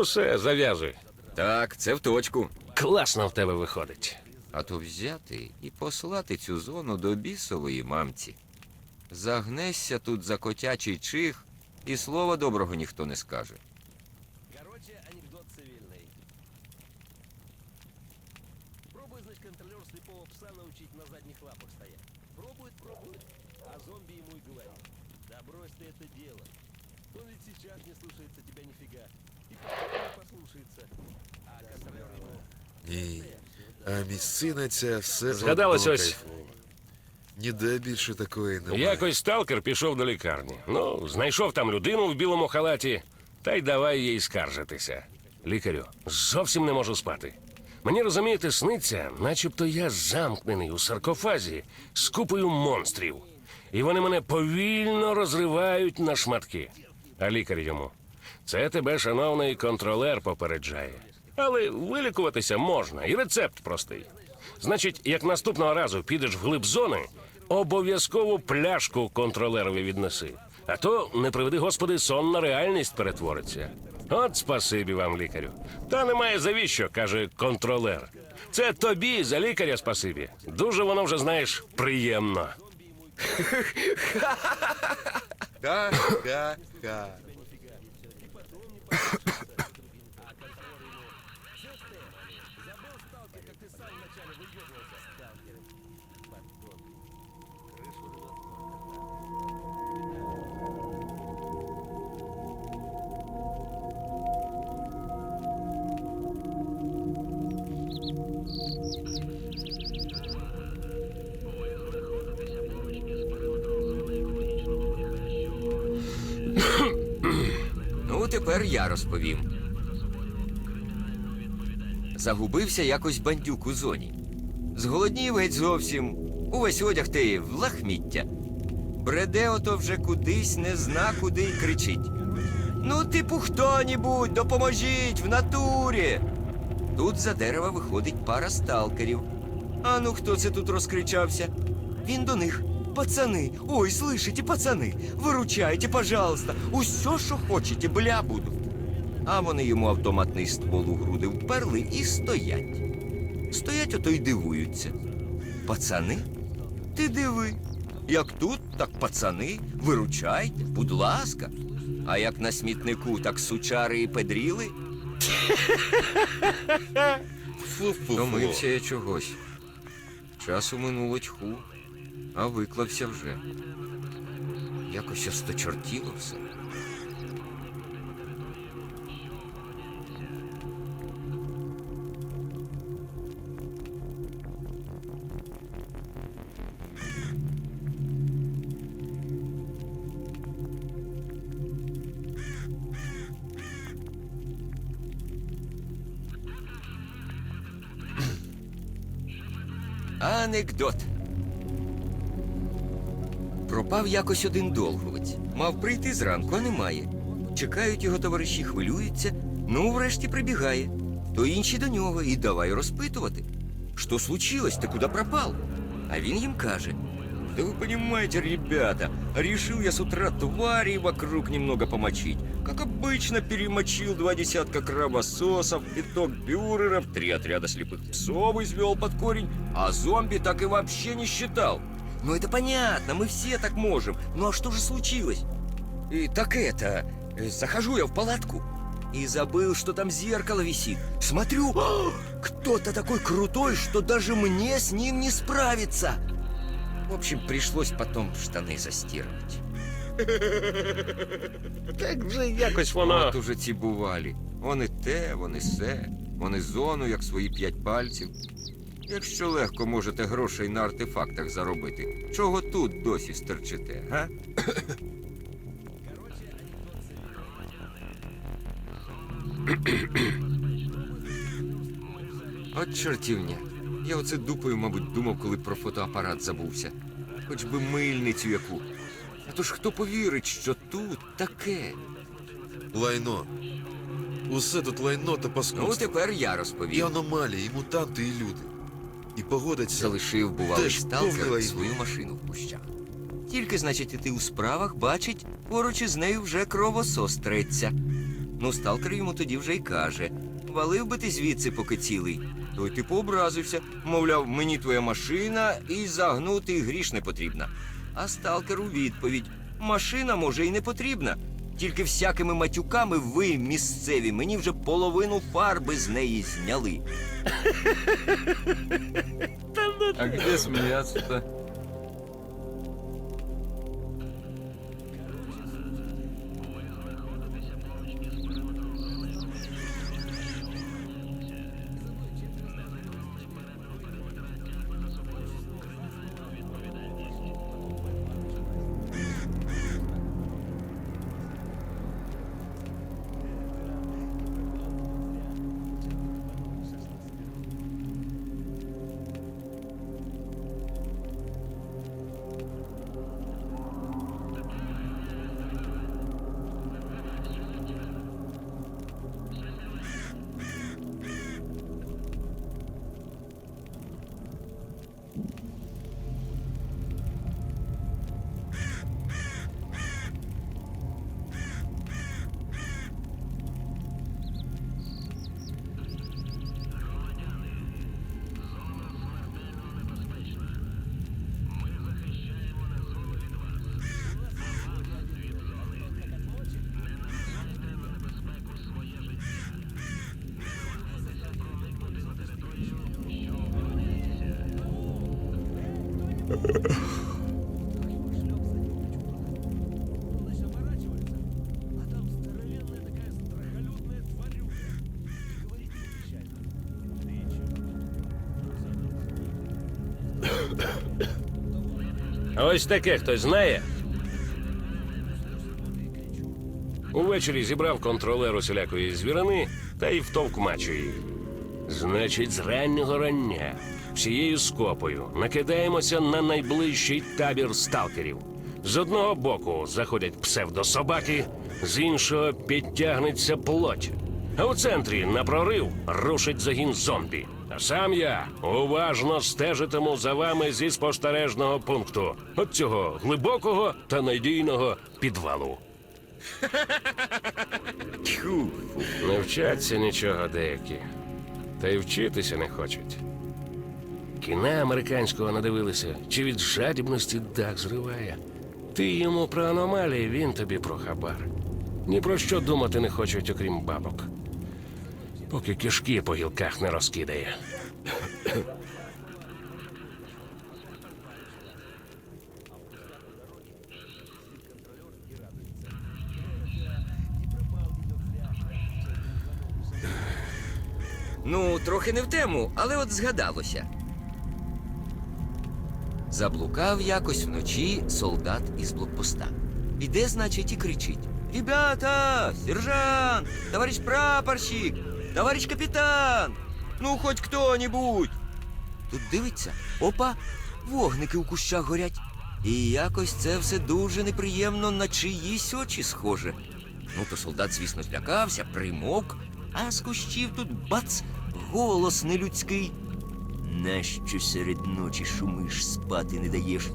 Усе, зав'язуй. Так, це в точку. Класно в тебе виходить. А то взяти і послати цю зону до бісової мамці. Загнешся тут за котячий чих, і слова доброго ніхто не скаже. Да брось ты это дело. Он ведь сейчас не слушается тебя нифига. И потом не послушается. А контролер ему... Ні. А місцина ця все Згадалось одно ось. кайфова. Ніде більше такої немає. Якось сталкер пішов до лікарні. Ну, знайшов там людину в білому халаті, та й давай їй скаржитися. Лікарю, зовсім не можу спати. Мені розумієте, сниться, начебто я замкнений у саркофазі з купою монстрів. І вони мене повільно розривають на шматки. А лікар йому. Це тебе, шановний контролер, попереджає. Але вилікуватися можна, і рецепт простий. Значить, як наступного разу підеш в глиб зони, обов'язково пляшку контролерові віднеси. А то, не приведи господи, сонна реальність перетвориться. От спасибі вам, лікарю. Та немає завіщо, каже контролер. Це тобі за лікаря спасибі. Дуже воно вже знаєш приємно. Ха-ха-ха. Ну, тепер я розповім. Загубився якось бандюк у зоні. Зголоднів геть зовсім. Увесь одяг ти в лахміття. Бреде ото вже кудись, не зна куди й кричить. Ну, типу, хто-нібудь, допоможіть в натурі. Тут за дерева виходить пара сталкерів. А ну хто це тут розкричався? Він до них. Пацани, ой, слышите, пацани, виручайте, пожалуйста, усе, що хочете, бля буду. А вони йому автоматний ствол у груди вперли і стоять. Стоять ото й дивуються. Пацани? Ти диви. Як тут, так пацани, виручайте, будь ласка. А як на смітнику, так сучари і педріли. Втомився я чогось. Часу минуло тьху, а виклався вже. Якось осточортіло все. Анекдот. Пропав якось один долговець. Мав прийти зранку, а немає. Чекають його товариші, хвилюються. Ну, врешті прибігає. То інші до нього і давай розпитувати. Що случилось? Ты куда пропал? А він їм каже. Да вы понимаете, ребята, решил я с утра тварей вокруг немного помочить. Как обычно, перемочил два десятка кровососов, пяток бюреров, три отряда слепых псов извел под корень, а зомби так и вообще не считал. Ну это понятно, мы все так можем. Ну а что же случилось? И, так это, э, захожу я в палатку и забыл, что там зеркало висит. Смотрю, кто-то такой крутой, что даже мне с ним не справиться. В общем, пришлось потом штаны застирывать. Так вже якось воно. От уже ці бувалі. Вони те, вони се, вони зону, як свої п'ять пальців. Якщо легко можете грошей на артефактах заробити, чого тут досі стерчите, га? От чортівня. Я оце дупою, мабуть, думав, коли про фотоапарат забувся. Хоч би мильницю яку. А то ж хто повірить, що тут таке? Лайно. Усе тут лайно та Ну, паскудство. тепер я І розповім. аномалії, і мутанти, і люди. І погода ця. Залишив бувалий Теж сталкер повнила свою машину в кущах. Тільки, значить, іти у справах, бачить, поруч із нею вже кровосос треться. Ну, сталкер йому тоді вже й каже: валив би ти звідси, поки цілий. Той типу образився, мовляв, мені твоя машина і загнути гріш не потрібна. А сталкер у відповідь: машина може і не потрібна. Тільки всякими матюками ви, місцеві, мені вже половину фарби з неї зняли. А где смеяться-то? Ось таке хтось знає. Увечері зібрав контролер усілякої звірини та й втовкмачу її. Значить, з раннього рання всією скопою накидаємося на найближчий табір сталкерів. З одного боку заходять псевдособаки, з іншого підтягнеться плоть. А у центрі на прорив рушить загін зомбі. А сам я уважно стежитиму за вами зі спостережного пункту. От цього глибокого та надійного підвалу. Тьху, Не вчаться нічого деякі, та й вчитися не хочуть. Кіна американського надивилися, чи від жадібності дах зриває. Ти йому про аномалії, він тобі про хабар. Ні про що думати не хочуть, окрім бабок. Поки кишки по гілках не розкидає. Ну, трохи не в тему, але от згадалося. Заблукав якось вночі солдат із блокпоста. Іде, значить, і кричить: Ребята, сержант, товарищ прапорщик, товарищ капітан, ну хоч хто-нибудь. Тут дивиться, опа, вогники у кущах горять. І якось це все дуже неприємно на чиїсь очі схоже. Ну, то солдат, звісно, злякався, примовк, а з кущів тут бац, голос нелюдський. Нащо серед ночі шумиш, спати не даєш?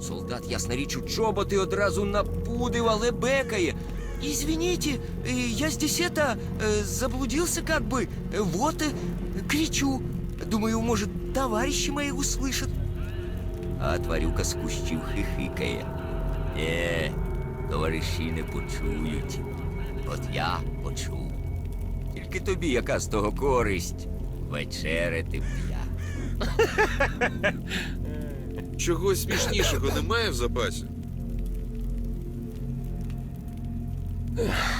Солдат, ясна річ, у чоботи одразу напудив, але бекає. Извините, э, я здесь это, э, заблудился как бы. Э, Вот, э, кричу. Думаю, может, товарищи мои услышат. А тварюка з кущів хихикає. Е, товариші не почують. От я почув. Тільки тобі яка з того користь? Вечеряти б я. Чогось смішнішого немає в запасі? Ugh.